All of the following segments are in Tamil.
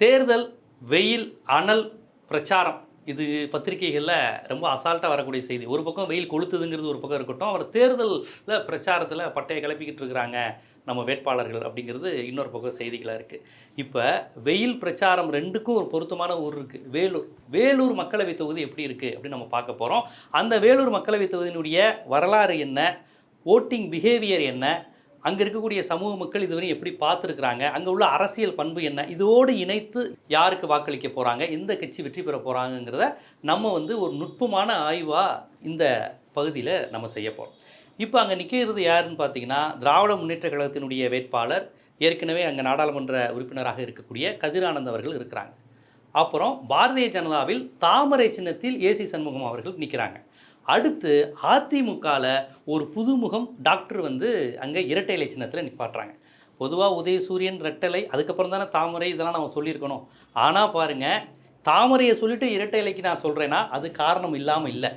தேர்தல் வெயில் அனல் பிரச்சாரம். இது பத்திரிகைகளில் ரொம்ப அசால்ட்டாக வரக்கூடிய செய்தி. ஒரு பக்கம் வெயில் கொளுத்துதுங்கிறது ஒரு பக்கம் இருக்கட்டும் அவர் தேர்தலில் பிரச்சாரத்தில் பட்டையை கிளப்பிக்கிட்டு இருக்கிறாங்க நம்ம வேட்பாளர்கள் அப்படிங்கிறது இன்னொரு பக்கம் செய்திகளாக இருக்குது இப்போ வெயில் பிரச்சாரம் ரெண்டுக்கும் ஒரு பொருத்தமான ஊர் இருக்குது வேலூர் வேலூர் மக்களவை தொகுதி எப்படி இருக்குது அப்படின்னு நம்ம பார்க்க போகிறோம் அந்த வேலூர் மக்களவை தொகுதியினுடைய வரலாறு என்ன? ஓட்டிங் பிஹேவியர் என்ன? அங்கே இருக்கக்கூடிய சமூக மக்கள் இதுவரை எப்படி பார்த்துருக்குறாங்க? அங்கே உள்ள அரசியல் பண்பு என்ன? இதோடு இணைத்து யாருக்கு வாக்களிக்க போகிறாங்க எந்த கட்சி வெற்றி பெற போகிறாங்கங்கிறத நம்ம வந்து ஒரு நுட்பமான ஆய்வாக இந்த பகுதியில் நம்ம செய்ய போகிறோம் இப்போ அங்கே நிற்கிறது யாருன்னு பார்த்தீங்கன்னா திராவிட முன்னேற்ற கழகத்தினுடைய வேட்பாளர் ஏற்கனவே அங்கே நாடாளுமன்ற உறுப்பினராக இருக்கக்கூடிய கதிரானந்த் அவர்கள் இருக்கிறாங்க. அப்புறம் பாரதிய ஜனதாவில் தாமரை சின்னத்தில் ஏசி சண்முகம் அவர்கள் நிற்கிறாங்க அடுத்து அதிமுகவில் ஒரு புதுமுகம் டாக்டர் வந்து அங்கே இரட்டை இலை சின்னத்தில் நிப்பாட்டுறாங்க. பொதுவாக உதயசூரியன் ரெட்டலை அதுக்கப்புறம் தானே தாமரை இதெல்லாம் நம்ம சொல்லியிருக்கணும். ஆனால் பாருங்கள் தாமரையை சொல்லிட்டு இரட்டை இலைக்கு நான் சொல்கிறேன்னா அது காரணம் இல்லாமல் இல்லை.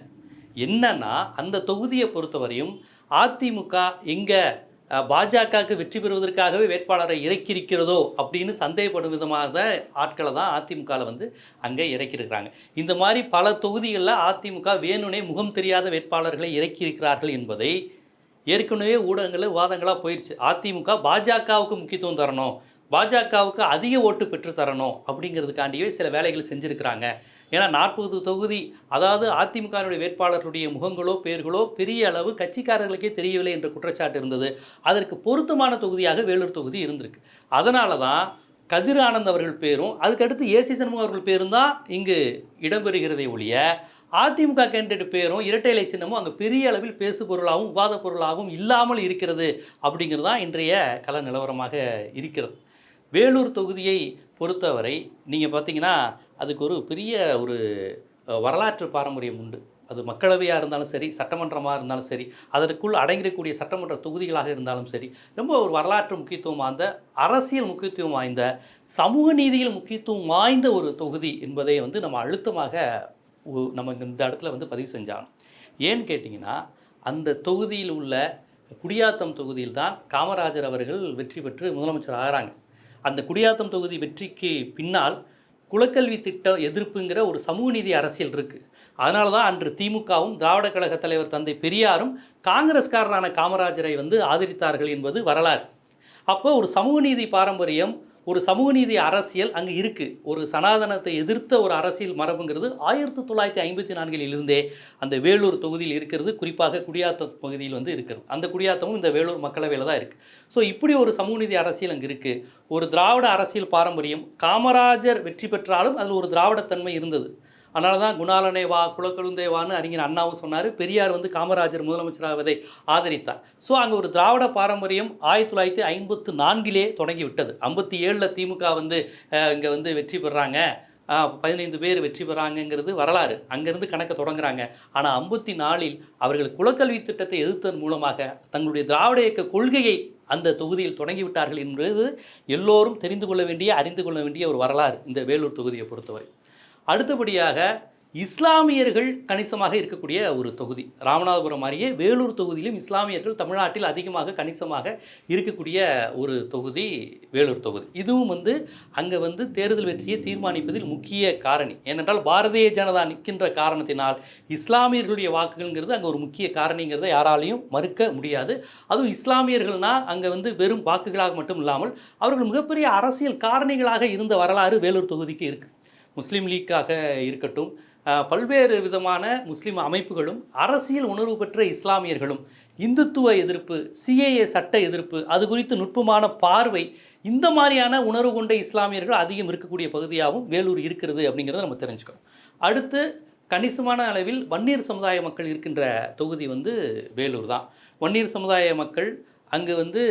என்னன்னா அந்த தொகுதியை பொறுத்தவரையும் அதிமுக எங்கே பாஜகவுக்கு வெற்றி பெறுவதற்காகவே வேட்பாளரை இறக்கியிருக்கிறதோ அப்படின்னு சந்தேகப்படும் விதமாக ஆட்களை தான் அதிமுகவில் வந்து அங்கே இறக்கியிருக்கிறாங்க. இந்த மாதிரி பல தொகுதிகளில் அதிமுக வேணுனே முகம் தெரியாத வேட்பாளர்களை இறக்கியிருக்கிறார்கள் என்பதை ஏற்கனவே ஊடகங்களில் வாதங்களாக போயிடுச்சு அதிமுக பாஜகவுக்கு முக்கியத்துவம் தரணும் பாஜகவுக்கு அதிக ஓட்டு பெற்று தரணும் அப்படிங்கிறதுக்காண்டியே சில வேலைகள் செஞ்சுருக்கிறாங்க. ஏன்னா நாற்பது தொகுதி அதாவது அதிமுகவினுடைய வேட்பாளர்களுடைய முகங்களோ பேர்களோ பெரிய அளவு கட்சிக்காரர்களுக்கே தெரியவில்லை என்ற குற்றச்சாட்டு இருந்தது. அதற்கு பொருத்தமான தொகுதியாக வேலூர் தொகுதி இருந்திருக்கு. அதனால தான் கதிர் ஆனந்த் அவர்கள் பேரும் அதுக்கடுத்து ஏசி சண்முகம் அவர்கள் பேரும் தான் இங்கு இடம்பெறுகிறதை ஒழிய அதிமுக கேண்டிடேட் பேரும் இரட்டை இலை சின்னமும் அங்கே பெரிய அளவில் பேசு பொருளாகவும் விவாத பொருளாகவும் இல்லாமல் இருக்கிறது அப்படிங்கிறது தான் இன்றைய கல நிலவரமாக இருக்கிறது. வேலூர் தொகுதியை பொறுத்தவரை நீங்கள் பார்த்தீங்கன்னா அதுக்கு ஒரு பெரிய ஒரு வரலாற்று பாரம்பரியம் உண்டு. அது மக்களவையாக இருந்தாலும் சரி சட்டமன்றமாக இருந்தாலும் சரி அதற்குள் அடங்கிடக்கூடிய சட்டமன்ற தொகுதிகளாக இருந்தாலும் சரி ரொம்ப ஒரு வரலாற்று முக்கியத்துவம் வாய்ந்த அரசியல் முக்கியத்துவம் வாய்ந்த சமூக நீதியில் முக்கியத்துவம் வாய்ந்த ஒரு தொகுதி என்பதை வந்து நம்ம அழுத்தமாக உ- நம்ம இந்த இடத்துல வந்து பதிவு செஞ்சாலும் ஏன்னு கேட்டிங்கன்னா அந்த தொகுதியில் உள்ள குடியாத்தம் தொகுதியில் தான் காமராஜர் அவர்கள் வெற்றி பெற்று முதலமைச்சர் ஆகிறாங்க. அந்த குடியாத்தம் தொகுதி வெற்றிக்கு பின்னால் குலக்கல்வி திட்டம் எதிர்ப்புங்கிற ஒரு சமூக நீதி அரசியல் இருக்குது அதனால தான் அன்று திமுகவும் திராவிட கழக தலைவர் தந்தை பெரியாரும் காங்கிரஸ்காரரான காமராஜரை வந்து ஆதரித்தார்கள் என்பது வரலாறு. அப்போ ஒரு சமூக நீதி பாரம்பரியம் ஒரு சமூக நீதி அரசியல் அங்கே இருக்குது ஒரு சனாதனத்தை எதிர்த்த ஒரு அரசியல் மரபுங்கிறது ஆயிரத்தி தொள்ளாயிரத்தி ஐம்பத்தி நான்கில் இருந்தே அந்த வேலூர் தொகுதியில் இருக்கிறது குறிப்பாக குடியாத்தம் பகுதியில் வந்து இருக்கிறது. அந்த குடியாத்தமும் இந்த வேலூர் மக்களவையில் தான் இருக்குது ஸோ இப்படி ஒரு சமூக நீதி அரசியல் அங்கே இருக்குது ஒரு திராவிட அரசியல் பாரம்பரியம் காமராஜர் வெற்றி பெற்றாலும் அதில் ஒரு திராவிடத்தன்மை இருந்தது. அதனால தான் குணாலனே வா குலக்கழுந்தே வான்னு அறிஞர் அண்ணாவும் சொன்னார். பெரியார் வந்து காமராஜர் முதலமைச்சராவதை ஆதரித்தார். ஸோ அங்கே ஒரு திராவிட பாரம்பரியம் ஆயிரத்தி தொள்ளாயிரத்தி ஐம்பத்து நான்கிலே தொடங்கி விட்டது ஐம்பத்தி ஏழில் திமுக வந்து இங்கே வந்து வெற்றி பெறாங்க. பதினைந்து பேர் வெற்றி பெறாங்கங்கிறது வரலாறு. அங்கேருந்து கணக்கை தொடங்குறாங்க. ஆனால் ஐம்பத்தி நாலில் அவர்கள் குலக்கல்வி திட்டத்தை எதிர்த்ததன் மூலமாக தங்களுடைய திராவிட இயக்க கொள்கையை அந்த தொகுதியில் தொடங்கிவிட்டார்கள் என்பது எல்லோரும் தெரிந்து கொள்ள வேண்டிய அறிந்து கொள்ள வேண்டிய ஒரு வரலாறு இந்த வேலூர் தொகுதியை பொறுத்தவரை. அடுத்தபடியாக இஸ்லாமியர்கள் கணிசமாக இருக்கக்கூடிய ஒரு தொகுதி. ராமநாதபுரம் மாதிரியே வேலூர் தொகுதியிலும் இஸ்லாமியர்கள் தமிழ்நாட்டில் அதிகமாக கணிசமாக இருக்கக்கூடிய ஒரு தொகுதி வேலூர் தொகுதி. இதுவும் வந்து அங்கே வந்து தேர்தல் வெற்றியை தீர்மானிப்பதில் முக்கிய காரணி. ஏனென்றால் பாரதிய ஜனதா நிற்கின்ற காரணத்தினால் இஸ்லாமியர்களுடைய வாக்குகள்ங்கிறது அங்கே ஒரு முக்கிய காரணிங்கிறத யாராலையும் மறுக்க முடியாது. அதுவும் இஸ்லாமியர்கள்னா அங்கே வந்து வெறும் வாக்குகளாக மட்டும் இல்லாமல் அவர்கள் மிகப்பெரிய அரசியல் காரணிகளாக இருந்த வரலாறு வேலூர் தொகுதிக்கு இருக்குது முஸ்லீம் லீக்காக இருக்கட்டும் பல்வேறு விதமான முஸ்லீம் அமைப்புகளும் அரசியல் உணர்வு பெற்ற இஸ்லாமியர்களும் இந்துத்துவ எதிர்ப்பு சிஏஏ சட்ட எதிர்ப்பு அது குறித்து நுட்பமான பார்வை இந்த மாதிரியான உணர்வு கொண்ட இஸ்லாமியர்கள் அதிகம் இருக்கக்கூடிய பகுதியாகவும் வேலூர் இருக்கிறது அப்படிங்கிறத நம்ம தெரிஞ்சுக்கணும். அடுத்து கணிசமான அளவில் வன்னியர் சமுதாய மக்கள் இருக்கின்ற தொகுதி வந்து வேலூர் தான். வன்னியர் சமுதாய மக்கள் அங்கு வந்து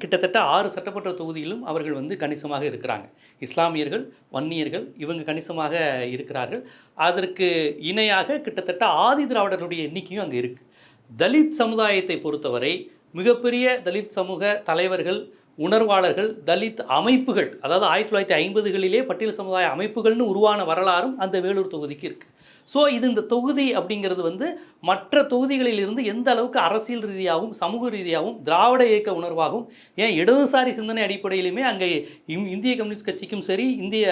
கிட்டத்தட்ட ஆறு சட்டமன்ற தொகுதியிலும் அவர்கள் வந்து கணிசமாக இருக்கிறாங்க. இஸ்லாமியர்கள் வன்னியர்கள் இவங்க கணிசமாக இருக்கிறார்கள். அதற்கு இணையாக கிட்டத்தட்ட ஆதி திராவிடருடைய எண்ணிக்கையும் அங்கே இருக்குது தலித் சமுதாயத்தை பொறுத்தவரை மிகப்பெரிய தலித் சமூக தலைவர்கள் உணர்வாளர்கள் தலித் அமைப்புகள் அதாவது ஆயிரத்தி தொள்ளாயிரத்தி ஐம்பதுகளிலே பட்டியல் சமுதாய அமைப்புகள்னு உருவான வரலாறும் அந்த வேலூர் தொகுதிக்கு இருக்குது ஸோ இது இந்த தொகுதி அப்படிங்கிறது வந்து மற்ற தொகுதிகளில் இருந்து எந்த அளவுக்கு அரசியல் ரீதியாகவும் சமூக ரீதியாகவும் திராவிட இயக்க உணர்வாகவும் ஏன் இடதுசாரி சிந்தனை அடிப்படையிலுமே அங்கே இம்- இந்திய கம்யூனிஸ்ட் கட்சிக்கும் சரி இந்திய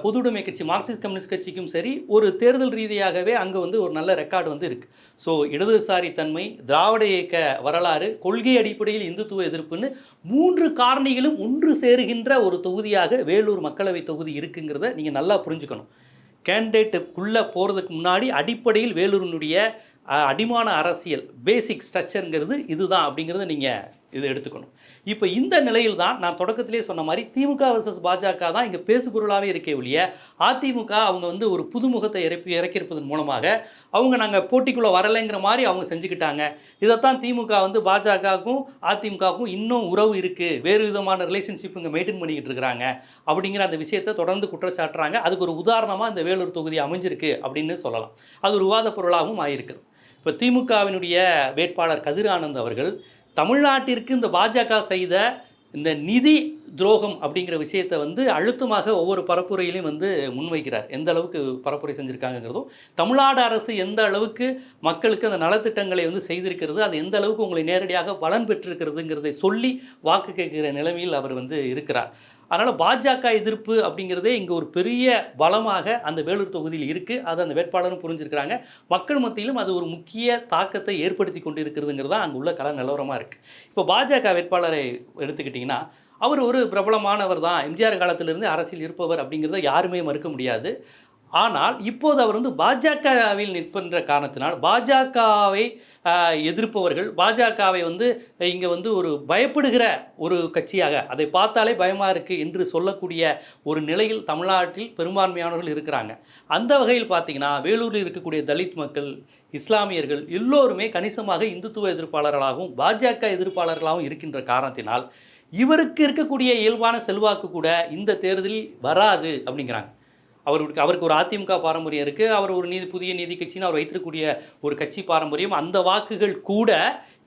பொதுவுடைமை கட்சி மார்க்சிஸ்ட் கம்யூனிஸ்ட் கட்சிக்கும் சரி ஒரு தேர்தல் ரீதியாகவே அங்கே வந்து ஒரு நல்ல ரெக்கார்டு வந்து இருக்குது ஸோ இடதுசாரி தன்மை திராவிட இயக்க வரலாறு கொள்கை அடிப்படையில் இந்துத்துவ எதிர்ப்புன்னு மூன்று காரணிகளும் ஒன்று சேருகின்ற ஒரு தொகுதியாக வேலூர் மக்களவை தொகுதி இருக்குங்கிறத நீங்கள் நல்லா புரிஞ்சுக்கணும். கேண்டிடேட்டுக்குள்ளே போகிறதுக்கு முன்னாடி அடிப்படையில் வேலூரினுடைய அடிமான அரசியல் பேசிக் ஸ்ட்ரக்சருங்கிறது இதுதான் அப்படிங்கிறத நீங்கள் இதை எடுத்துக்கணும். இப்போ இந்த நிலையில் தான் நான் தொடக்கத்திலே சொன்ன மாதிரி திமுக வர்சஸ் பாஜக தான் இங்கே பேசுபொருளாகவே இருக்கே ஒழிய அதிமுக அவங்க வந்து ஒரு புதுமுகத்தை இறப்பி இறக்கியிருப்பதன் மூலமாக அவங்க நாங்கள் போட்டிக்குள்ளே வரலைங்கிற மாதிரி அவங்க செஞ்சுக்கிட்டாங்க. இதைத்தான் திமுக வந்து பாஜகவுக்கும் அதிமுகவுக்கும் இன்னும் உறவு இருக்குது வேறு விதமான ரிலேஷன்ஷிப் இங்கே மெயின்டைன் பண்ணிக்கிட்டு இருக்கிறாங்க. அப்படிங்கிற அந்த விஷயத்தை தொடர்ந்து குற்றச்சாட்டுறாங்க. அதுக்கு ஒரு உதாரணமாக இந்த வேலூர் தொகுதி அமைஞ்சிருக்கு அப்படின்னு சொல்லலாம். அது ஒரு விவாத பொருளாகவும் ஆயிருக்குது இப்போ திமுகவினுடைய வேட்பாளர் கதிர் ஆனந்த் அவர்கள் தமிழ்நாட்டிற்கு இந்த பாஜக செய்த இந்த நிதி துரோகம் அப்படிங்கிற விஷயத்தை வந்து அழுத்தமாக ஒவ்வொரு பரப்புரையிலையும் வந்து முன்வைக்கிறார். எந்த அளவுக்கு பரப்புரை செஞ்சுருக்காங்கிறதும் தமிழ்நாடு அரசு எந்த அளவுக்கு மக்களுக்கு அந்த நலத்திட்டங்களை வந்து செய்திருக்கிறது அது எந்த அளவுக்கு உங்களை நேரடியாக பலன் பெற்றிருக்கிறதுங்கிறதை சொல்லி வாக்கு கேட்கிற நிலைமையில் அவர் வந்து இருக்கிறார். அதனால் பாஜக எதிர்ப்பு அப்படிங்கிறதே இங்கே ஒரு பெரிய பலமாக அந்த வேலூர் தொகுதியில் இருக்குது அது அந்த வேட்பாளரும் புரிஞ்சிருக்கிறாங்க. மக்கள் மத்தியிலும் அது ஒரு முக்கிய தாக்கத்தை ஏற்படுத்தி கொண்டு இருக்கிறதுங்கிறது தான் அங்கே உள்ள கல நிலவரமாக இருக்குது இப்போ பாஜக வேட்பாளரை எடுத்துக்கிட்டிங்கன்னா அவர் ஒரு பிரபலமானவர் தான். எம்ஜிஆர் காலத்திலிருந்து அரசியல் இருப்பவர் அப்படிங்கிறத யாருமே மறுக்க முடியாது. ஆனால் இப்போது அவர் வந்து பாஜகவில் நிற்பன்ற காரணத்தினால் பாஜகவை எதிர்ப்பவர்கள் பாஜகவை வந்து இங்கே வந்து ஒரு பயப்படுகிற ஒரு கட்சியாக அதை பார்த்தாலே பயமாக இருக்குது என்று சொல்லக்கூடிய ஒரு நிலையில் தமிழ்நாட்டில் பெரும்பான்மையானவர்கள் இருக்கிறாங்க. அந்த வகையில் பார்த்தீங்கன்னா வேலூரில் இருக்கக்கூடிய தலித் மக்கள் இஸ்லாமியர்கள் எல்லோருமே கணிசமாக இந்துத்துவ எதிர்ப்பாளர்களாகவும் பாஜக எதிர்ப்பாளர்களாகவும் இருக்கின்ற காரணத்தினால் இவருக்கு இருக்கக்கூடிய இயல்பான செல்வாக்கு கூட இந்த தேர்தலில் வராது அப்படிங்கிறாங்க. அவருக்கு அவருக்கு ஒரு அதிமுக பாரம்பரியம் இருக்குது அவர் ஒரு நீதி புதிய நீதி கட்சின்னு அவர் வைத்திருக்கக்கூடிய ஒரு கட்சி பாரம்பரியம். அந்த வாக்குகள் கூட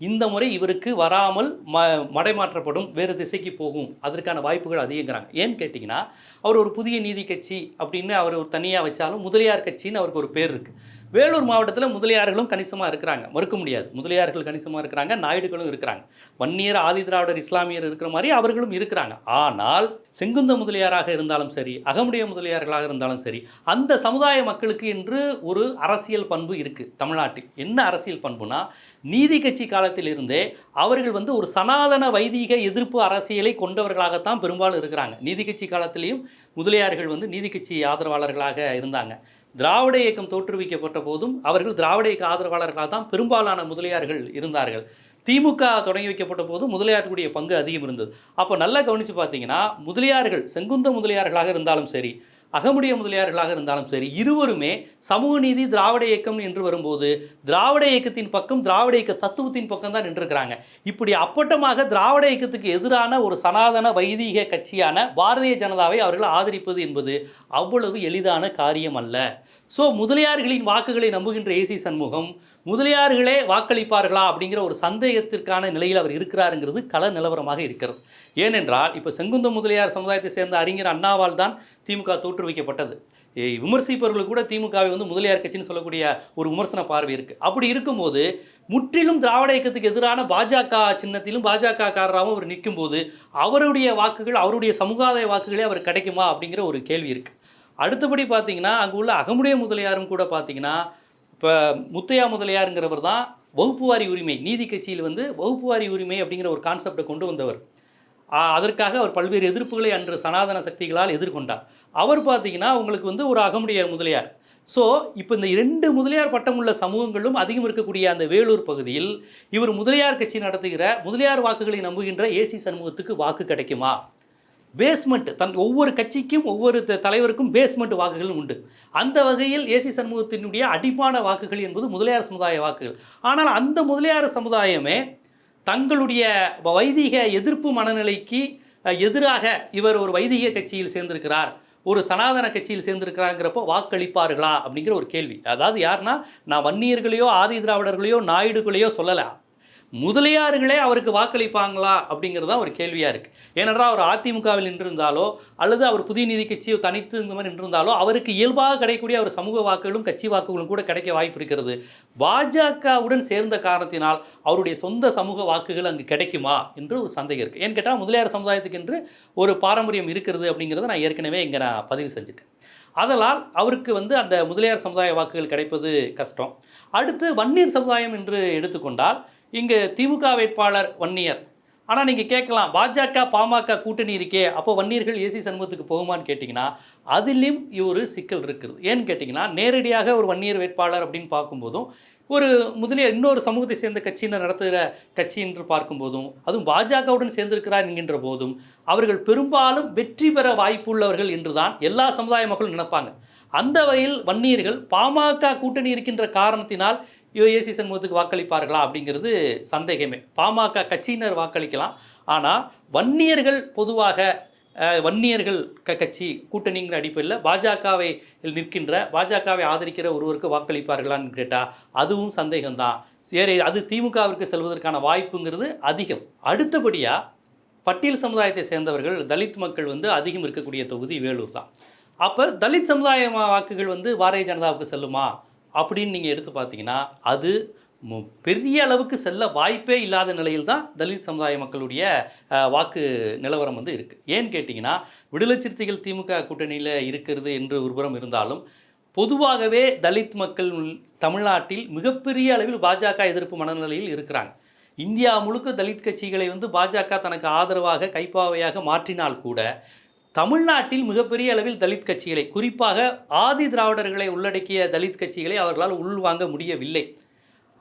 இந்த முறை இவருக்கு வராமல் ம மடைமாற்றப்படும் வேறு திசைக்கு போகும். அதற்கான வாய்ப்புகள் அதிகங்கிறாங்க. ஏன்னு கேட்டிங்கன்னா அவர் ஒரு புதிய நீதி கட்சி அப்படின்னு அவர் ஒரு தனியாக வச்சாலும் முதலியார் கட்சின்னு அவருக்கு ஒரு பேர் இருக்குது வேலூர் மாவட்டத்தில் முதலியார்களும் கணிசமாக இருக்கிறாங்க. மறுக்க முடியாது. முதலியார்கள் கணிசமாக இருக்கிறாங்க நாயுடுகளும் இருக்கிறாங்க. வன்னியர் ஆதி திராவிடர் இஸ்லாமியர் இருக்கிற மாதிரி அவர்களும் இருக்கிறாங்க. ஆனால் செங்குந்த முதலியாராக இருந்தாலும் சரி அகமுடைய முதலியார்களாக இருந்தாலும் சரி அந்த சமுதாய மக்களுக்கு என்று ஒரு அரசியல் பண்பு இருக்குது தமிழ்நாட்டில். என்ன அரசியல் பண்புனா நீதி கட்சி காலத்திலிருந்தே அவர்கள் வந்து ஒரு சனாதன வைதீக எதிர்ப்பு அரசியலை கொண்டவர்களாகத்தான் பெரும்பாலும் இருக்கிறாங்க. நீதி கட்சி காலத்திலையும் முதலியார்கள் வந்து நீதி கட்சி ஆதரவாளர்களாக இருந்தாங்க. திராவிட இயக்கம் தோற்றுவிக்கப்பட்ட போதும் அவர்கள் திராவிட இயக்க ஆதரவாளர்களாக தான் பெரும்பாலான முதலியார்கள் இருந்தார்கள். திமுக தொடங்கி வைக்கப்பட்ட போது முதலியார்களுடைய பங்கு அதிகம் இருந்தது. அப்போ நல்லா கவனித்து பார்த்தீங்கன்னா முதலியார்கள் செங்குந்த முதலியார்களாக இருந்தாலும் சரி அகமுடைய முதலியார்களாக இருந்தாலும் சரி இருவருமே சமூக நீதி திராவிட இயக்கம் என்று வரும்போது திராவிட இயக்கத்தின் பக்கம் திராவிட இயக்க தத்துவத்தின் பக்கம் தான் நின்றுருக்கிறாங்க. இப்படி அப்பட்டமாக திராவிட இயக்கத்துக்கு எதிரான ஒரு சனாதன வைதீக கட்சியான பாரதிய ஜனதாவை அவர்கள் ஆதரிப்பது என்பது அவ்வளவு எளிதான காரியம் அல்ல. ஸோ முதலியார்களின் வாக்குகளை நம்புகின்ற ஏசி சண்முகம் முதலியார்களே வாக்களிப்பார்களா அப்படிங்கிற ஒரு சந்தேகத்திற்கான நிலையில் அவர் இருக்கிறாருங்கிறது கள நிலவரமாக இருக்கிறது. ஏனென்றால் இப்போ செங்குந்த முதலியார் சமுதாயத்தை சேர்ந்த அறிஞர் அண்ணாவால் தான் திமுக தோற்றுவிக்கப்பட்டது. விமர்சிப்பவர்கள் கூட திமுகவை வந்து முதலியார் கட்சின்னு சொல்லக்கூடிய ஒரு விமர்சன பார்வை இருக்குது அப்படி இருக்கும்போது முற்றிலும் திராவிட இயக்கத்துக்கு எதிரான பாஜக சின்னத்திலும் பாஜக காரராகவும் அவர் நிற்கும்போது அவருடைய வாக்குகள் அவருடைய சமுதாய வாக்குகளே அவர் கிடைக்குமா அப்படிங்கிற ஒரு கேள்வி இருக்குது அடுத்தபடி பார்த்தீங்கன்னா அங்கே உள்ள அகமுடைய முதலியாரும் கூட பார்த்தீங்கன்னா இப்போ முத்தையா முதலியாருங்கிறவர் தான் வகுப்புவாரி உரிமை நீதி கட்சியில் வந்து வகுப்புவாரி உரிமை அப்படிங்கிற ஒரு கான்செப்டை கொண்டு வந்தவர். அதற்காக அவர் பல்வேறு எதிர்ப்புகளை அன்று சனாதன சக்திகளால் எதிர்கொண்டார். அவர் பார்த்தீங்கன்னா உங்களுக்கு வந்து ஒரு அகமுடைய முதலியார். ஸோ இப்போ இந்த இரண்டு முதலியார் பட்டம் உள்ள சமூகங்களும் அதிகம் இருக்கக்கூடிய அந்த வேலூர் பகுதியில் இவர் முதலியார் கட்சி நடத்துகிற முதலியார் வாக்குகளை நம்புகின்ற ஏசி சண்முகத்துக்கு வாக்கு கிடைக்குமா? பேஸ்மெண்ட் தன் ஒவ்வொரு கட்சிக்கும் ஒவ்வொரு த- தலைவருக்கும் பேஸ்மெண்ட் வாக்குகளும் உண்டு. அந்த வகையில் ஏசி சண்முகத்தினுடைய அடிமான வாக்குகள் என்பது முதலியார் சமுதாய வாக்குகள். ஆனால் அந்த முதலியார் சமுதாயமே தங்களுடைய வைதிக எதிர்ப்பு மனநிலைக்கு எதிராக இவர் ஒரு வைதிக கட்சியில் சேர்ந்திருக்கிறார். ஒரு சனாதன கட்சியில் சேர்ந்திருக்கிறாங்கிறப்போ வாக்களிப்பார்களா? அப்படிங்கிற ஒரு கேள்வி. அதாவது யாருன்னா நான் வன்னியர்களையோ ஆதி திராவிடர்களையோ நாயுடுகளையோ சொல்லலை. முதலியார்களே அவருக்கு வாக்களிப்பாங்களா அப்படிங்கிறது தான் ஒரு கேள்வியாக இருக்குது ஏனென்றால் அவர் அதிமுகவில் நின்றிருந்தாலோ அல்லது அவர் புதிய நீதி கட்சி தனித்து இந்த மாதிரி நின்றிருந்தாலோ அவருக்கு இயல்பாக கிடைக்கக்கூடிய அவர் சமூக வாக்குகளும் கட்சி வாக்குகளும் கூட கிடைக்க வாய்ப்பு இருக்கிறது. பாஜகவுடன் சேர்ந்த காரணத்தினால் அவருடைய சொந்த சமூக வாக்குகள் அங்கு கிடைக்குமா என்று ஒரு சந்தேகம் இருக்குது ஏன்னு கேட்டால் முதலியார் சமுதாயத்துக்கு என்று ஒரு பாரம்பரியம் இருக்கிறது அப்படிங்கிறத நான் ஏற்கனவே இங்கே நான் பதிவு செஞ்சுட்டேன். அதனால் அவருக்கு வந்து அந்த முதலியார் சமுதாய வாக்குகள் கிடைப்பது கஷ்டம். அடுத்து வன்னியர் சமுதாயம் என்று எடுத்துக்கொண்டால் இங்கே திமுக வேட்பாளர் வன்னியர். ஆனால் நீங்கள் கேட்கலாம் பாஜக பாமக கூட்டணி இருக்கே அப்போ வன்னியர்கள் ஏசி சண்முகத்துக்கு போகுமான்னு கேட்டிங்கன்னா அதிலும் ஒரு சிக்கல் இருக்குது. ஏன்னு கேட்டிங்கன்னா நேரடியாக ஒரு வன்னியர் வேட்பாளர் அப்படின்னு பார்க்கும்போதும் ஒரு முதலிய இன்னொரு சமூகத்தை சேர்ந்த கட்சியினர் நடத்துகிற கட்சி என்று பார்க்கும்போதும் அதுவும் பாஜகவுடன் சேர்ந்திருக்கிறார் என்கின்ற போதும் அவர்கள் பெரும்பாலும் வெற்றி பெற வாய்ப்புள்ளவர்கள் என்றுதான் எல்லா சமுதாய மக்களும் நினைப்பாங்க. அந்த வகையில் வன்னியர்கள் பாமக கூட்டணி இருக்கின்ற காரணத்தினால் யுஏசி ஏசி சண்முகத்துக்கு வாக்களிப்பார்களா அப்படிங்கிறது சந்தேகமே. பாமக கட்சியினர் வாக்களிக்கலாம். ஆனால் வன்னியர்கள் பொதுவாக வன்னியர்கள் க கட்சி கூட்டணிங்கிற அடிப்படையில் பாஜகவை நிற்கின்ற பாஜகவை ஆதரிக்கிற ஒருவருக்கு வாக்களிப்பார்களான்னு கேட்டால் அதுவும் சந்தேகம்தான் சரி அது திமுகவிற்கு செல்வதற்கான வாய்ப்புங்கிறது அதிகம். அடுத்தபடியாக பட்டியல் சமுதாயத்தை சேர்ந்தவர்கள் தலித் மக்கள் வந்து அதிகம் இருக்கக்கூடிய தொகுதி வேலூர் தான் அப்போ தலித் சமுதாய வாக்குகள் வந்து பாரதிய ஜனதாவுக்கு செல்லுமா? அப்படின்னு நீங்கள் எடுத்து பார்த்தீங்கன்னா அது மு- பெரிய அளவுக்கு செல்ல வாய்ப்பே இல்லாத நிலையில் தான் தலித் சமுதாய மக்களுடைய வாக்கு நிலவரம் வந்து இருக்குது ஏன்னு கேட்டிங்கன்னா விடுதலை சிறுத்தைகள் திமுக கூட்டணியில் இருக்கிறது என்று ஒருபுறம் இருந்தாலும் பொதுவாகவே தலித் மக்கள் தமிழ்நாட்டில் மிகப்பெரிய அளவில் பாஜக எதிர்ப்பு மனநிலையில் இருக்கிறாங்க. இந்தியா முழுக்க தலித் கட்சிகளை வந்து பாஜக தனக்கு ஆதரவாக கைப்பாவையாக மாற்றினால் கூட தமிழ்நாட்டில் மிகப்பெரிய அளவில் தலித் கட்சிகளை குறிப்பாக ஆதி திராவிடர்களை உள்ளடக்கிய தலித் கட்சிகளை அவர்களால் உள்வாங்க முடியவில்லை.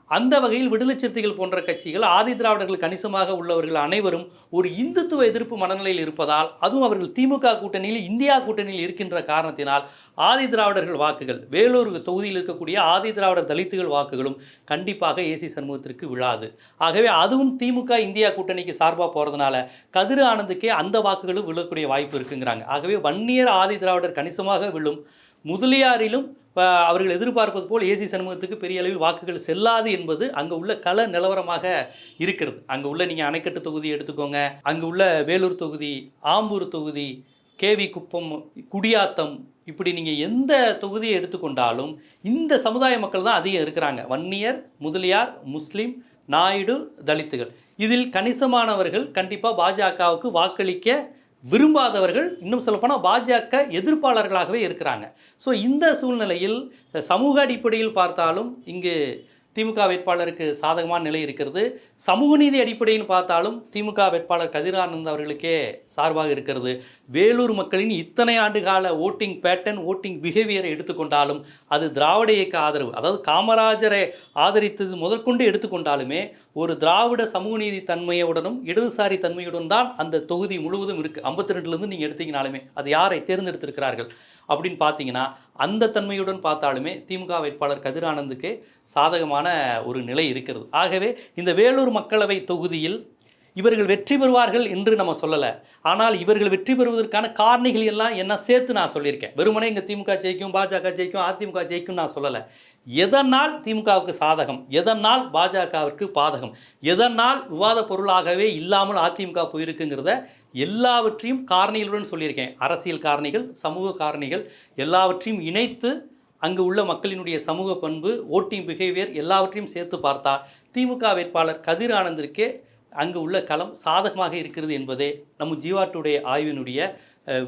அந்த வகையில் விடுதலை சிறுத்தைகள் போன்ற கட்சிகள் ஆதி திராவிடர்கள் கணிசமாக உள்ளவர்கள் அனைவரும் ஒரு இந்துத்துவ எதிர்ப்பு மனநிலையில் இருப்பதால் அதுவும் அவர்கள் திமுக கூட்டணியில் இந்தியா கூட்டணியில் இருக்கின்ற காரணத்தினால் ஆதி திராவிடர்கள் வாக்குகள் வேலூர் தொகுதியில் இருக்கக்கூடிய ஆதி திராவிடர் தலித்துகள் வாக்குகளும் கண்டிப்பாக ஏசி சண்முகத்திற்கு விழாது. ஆகவே அதுவும் திமுக இந்தியா கூட்டணிக்கு சார்பாக போகிறதுனால கதிர் ஆனந்துக்கே அந்த வாக்குகளும் விழக்கூடிய வாய்ப்பு இருக்குங்கிறாங்க. ஆகவே வன்னியர் ஆதி திராவிடர் கணிசமாக விழும். முதலியாரிலும் இப்போ அவர்கள் எதிர்பார்ப்பது போல் ஏசி சண்முகத்துக்கு பெரிய அளவில் வாக்குகள் செல்லாது என்பது அங்கே உள்ள கள நிலவரமாக இருக்கிறது. அங்கே உள்ள நீங்கள் அணைக்கட்டு தொகுதி எடுத்துக்கோங்க. அங்கே உள்ள வேலூர் தொகுதி ஆம்பூர் தொகுதி கேவி குப்பம் குடியாத்தம் இப்படி நீங்கள் எந்த தொகுதியை எடுத்துக்கொண்டாலும் இந்த சமுதாய மக்கள் தான் அதிகம் இருக்கிறாங்க. வன்னியர் முதலியார் முஸ்லீம் நாயுடு தலித்துகள். இதில் கணிசமானவர்கள் கண்டிப்பாக பாஜகவுக்கு வாக்களிக்க விரும்பாதவர்கள் இன்னும் சொல்லப்போனால் பாஜக எதிர்ப்பாளர்களாகவே இருக்கிறாங்க. ஸோ இந்த சூழ்நிலையில் சமூக அடிப்படையில் பார்த்தாலும் இங்கு திமுக வேட்பாளருக்கு சாதகமான நிலை இருக்கிறது. சமூக நீதி அடிப்படையில் பார்த்தாலும் திமுக வேட்பாளர் கதிரானந்த் அவர்களுக்கே சார்பாக இருக்கிறது. வேலூர் மக்களின் இத்தனை ஆண்டு கால ஓட்டிங் பேட்டர்ன் ஓட்டிங் பிஹேவியரை எடுத்துக்கொண்டாலும் அது திராவிட இயக்க ஆதரவு அதாவது காமராஜரை ஆதரித்தது முதற்கொண்டு எடுத்துக்கொண்டாலுமே ஒரு திராவிட சமூக நீதி தன்மையுடனும் இடதுசாரி தன்மையுடன் தான் அந்த தொகுதி முழுவதும் இருக்குது ஐம்பத்தி ரெண்டுலேருந்து நீங்கள் எடுத்தீங்கனாலுமே அது யாரை தேர்ந்தெடுத்திருக்கிறார்கள் அப்படின்னு பார்த்தீங்கன்னா அந்த தன்மையுடன் பார்த்தாலுமே திமுக வேட்பாளர் கதிரானந்துக்கு சாதகமான ஒரு நிலை இருக்கிறது. ஆகவே இந்த வேலூர் மக்களவை தொகுதியில் இவர்கள் வெற்றி பெறுவார்கள் என்று நம்ம சொல்லலை. ஆனால் இவர்கள் வெற்றி பெறுவதற்கான காரணிகள் எல்லாம் என்ன சேர்த்து நான் சொல்லியிருக்கேன். வெறுமனே இங்கே திமுக ஜெயிக்கும் பாஜக ஜெயிக்கும் அதிமுக ஜெயிக்கும் நான் சொல்லலை. எதனால் திமுகவுக்கு சாதகம்? எதனால் பாஜகவிற்கு பாதகம்? எதனால் விவாத பொருளாகவே இல்லாமல் அதிமுக போயிருக்குங்கிறத எல்லாவற்றையும் காரணிகளுடன் சொல்லியிருக்கேன். அரசியல் காரணிகள் சமூக காரணிகள் எல்லாவற்றையும் இணைத்து அங்கு உள்ள மக்களினுடைய சமூக பண்பு ஓட்டிங் பிஹேவியர் எல்லாவற்றையும் சேர்த்து பார்த்தால் திமுக வேட்பாளர் கதிர் ஆனந்திற்கே அங்கு உள்ள களம் சாதகமாக இருக்கிறது என்பதே நம்ம ஜீவாட்டுடைய ஆய்வினுடைய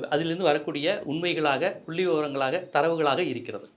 அதிலிருந்து வரக்கூடிய உண்மைகளாக புள்ளி விவரங்களாக தரவுகளாக இருக்கிறது.